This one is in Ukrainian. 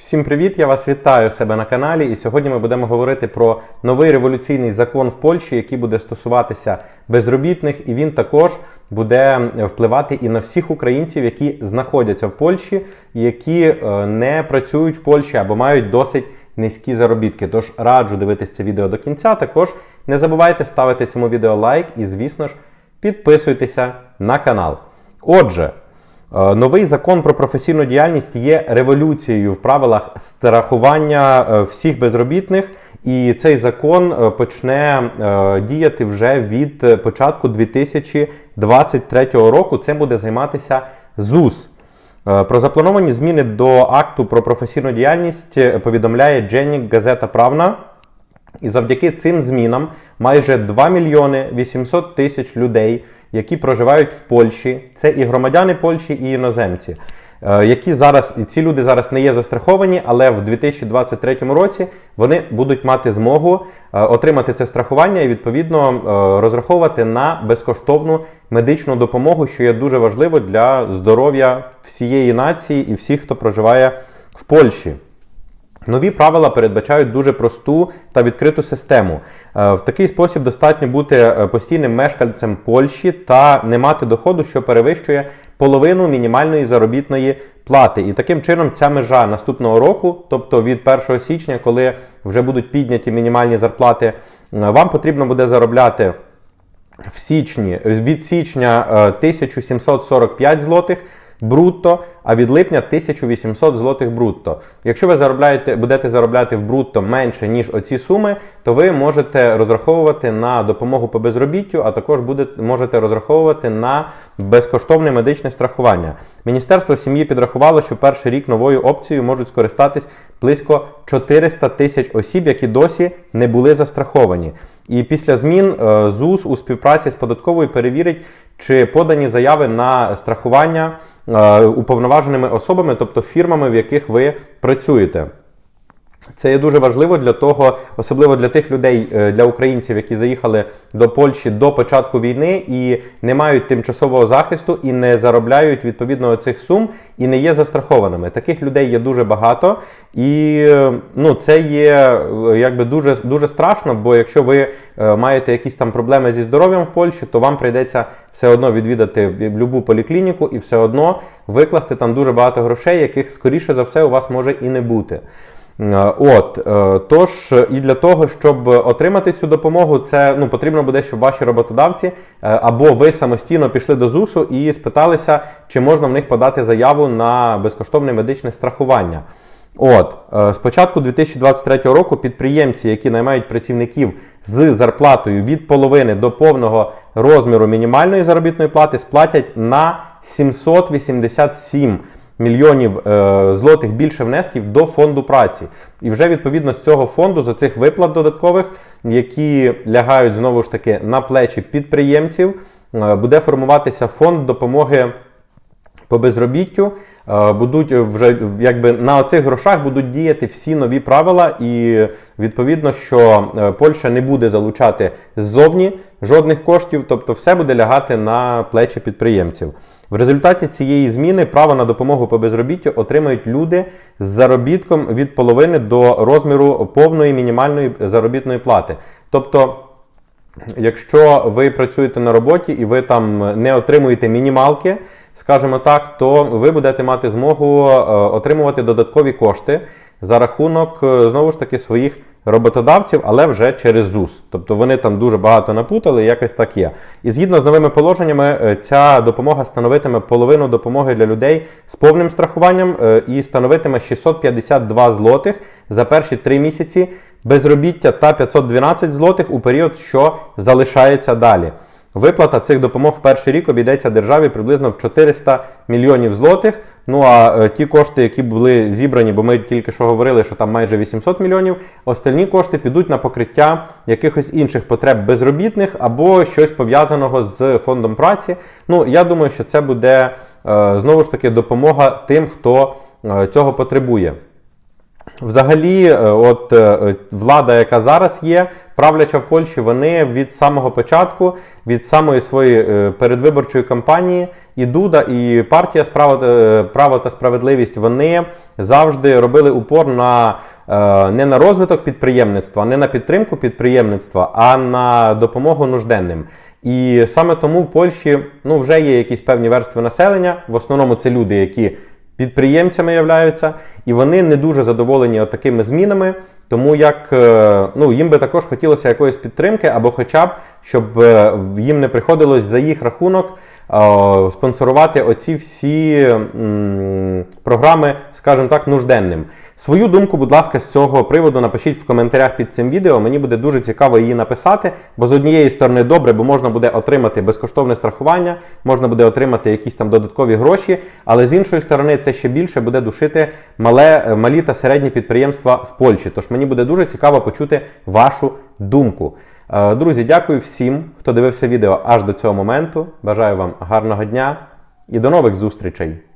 Всім привіт! Я вас вітаю себе на каналі. І сьогодні ми будемо говорити про новий революційний закон в Польщі, який буде стосуватися безробітних, і він також буде впливати і на всіх українців, які знаходяться в Польщі, які е, не працюють в Польщі або мають досить низькі заробітки. Тож раджу дивитися це відео до кінця. Також не забувайте ставити цьому відео лайк і, звісно ж, підписуйтеся на канал. Отже. Е, Новий закон про професійну діяльність є революцією в правилах страхування е, всіх безробітних, і цей закон е, почне діяти вже від початку 2023 року. Цим буде займатися ЗУС. Про заплановані зміни до акту про професійну діяльність повідомляє Дженнік Газета Правна. І завдяки цим змінам майже 2 мільйони 800 тисяч людей, які проживають в Польщі, це і громадяни Польщі, і іноземці, е, які зараз і ці люди зараз не є застраховані, але в 2023 році вони будуть мати змогу е, отримати це страхування і відповідно е, розраховувати на безкоштовну медичну допомогу, що є дуже важливо для здоров'я всієї нації і всіх, хто проживає в Польщі. Нові правила передбачають дуже просту та відкриту систему. Е, В такий спосіб достатньо бути е, постійним мешканцем Польщі та не мати доходу, що перевищує половину мінімальної заробітної плати. І таким чином ця межа наступного року, тобто від 1 січня, коли вже будуть підняті мінімальні зарплати, е, вам потрібно буде заробляти в січні від січня е, 1745 злотих брутто, а від липня 1800 злотих брутто. Якщо ви заробляєте, будете заробляти в брутто менше, ніж оці суми, то ви можете розраховувати на допомогу по безробіттю, а також будете, можете розраховувати на безкоштовне медичне страхування. Міністерство сім'ї підрахувало, що перший рік новою опцією можуть скористатись близько 400 тисяч осіб, які досі не були застраховані. І після змін е, ЗУС у співпраці з податковою перевірить, чи подані заяви на страхування е, уповноваженими особами, тобто фірмами, в яких ви працюєте. Це є дуже важливо для того, особливо для тих людей, е, для українців, які заїхали до Польщі до початку війни і не мають тимчасового захисту і не заробляють відповідно цих сум і не є застрахованими. Таких людей є дуже багато, і е, ну це є е, якби дуже дуже страшно. Бо якщо ви маєте якісь там проблеми зі здоров'ям в Польщі, то вам прийдеться все одно відвідати будь-яку поліклініку і все одно викласти там дуже багато грошей, яких скоріше за все у вас може і не бути. Е, От е, тож, і для того, щоб отримати цю допомогу, це ну потрібно буде, щоб ваші роботодавці е, або ви самостійно пішли до ЗУСу і спиталися, чи можна в них подати заяву на безкоштовне медичне страхування. От з початку 2023 року підприємці, які наймають працівників з зарплатою від половини до повного розміру мінімальної заробітної плати, сплатять на 787 мільйонів е, злотих більше внесків до фонду праці. І вже відповідно з цього фонду, за цих виплат додаткових, які лягають знову ж таки на плечі підприємців, е, буде формуватися фонд допомоги по безробіттю. Е, Будуть вже якби на оцих грошах будуть діяти всі нові правила, і відповідно, що е, Польща не буде залучати ззовні жодних коштів, тобто все буде лягати на плечі підприємців. В результаті цієї зміни право на допомогу по безробіттю отримають люди з заробітком від половини до розміру повної мінімальної заробітної плати. Тобто, якщо ви працюєте на роботі і ви там не отримуєте мінімалки, скажімо так, то ви будете мати змогу е, отримувати додаткові кошти за рахунок е, знову ж таки своїх роботодавців, але вже через ЗУС. Тобто вони там дуже багато напутали, якось так є. І згідно з новими положеннями, е, ця допомога становитиме половину допомоги для людей з повним страхуванням е, і становитиме 652 злотих за перші три місяці безробіття та 512 злотих у період, що залишається далі. Виплата цих допомог в перший рік обійдеться державі приблизно в 400 мільйонів злотих. Ну а е, ті кошти, які були зібрані, бо ми тільки що говорили, що там майже 800 мільйонів, остальні кошти підуть на покриття якихось інших потреб безробітних або щось пов'язаного з фондом праці. Ну я думаю, що це буде е, знову ж таки допомога тим, хто е, цього потребує. Взагалі, е, от е, влада, яка зараз є, правляча в Польщі, вони від самого початку, від самої своєї е, передвиборчої кампанії, і Дуда, і партія право та справедливість, вони завжди робили упор на не на розвиток підприємництва, не на підтримку підприємництва, а на допомогу нужденним. І саме тому в Польщі ну, вже є якісь певні верстви населення. В основному це люди, які підприємцями являються, і вони не дуже задоволені от такими змінами. Тому як е, ну, їм би також хотілося якоїсь підтримки, або хоча б, щоб е, їм не приходилось за їх рахунок е, спонсорувати оці всі програми, скажімо так, нужденним. Свою думку, будь ласка, з цього приводу напишіть в коментарях під цим відео. Мені буде дуже цікаво її написати, бо з однієї сторони добре, бо можна буде отримати безкоштовне страхування, можна буде отримати якісь там додаткові гроші, але з іншої сторони це ще більше буде душити мале, е, малі та середні підприємства в Польщі. Тож мені буде дуже цікаво почути вашу думку. Е, Друзі, дякую всім, хто дивився відео аж до цього моменту. Бажаю вам гарного дня і до нових зустрічей!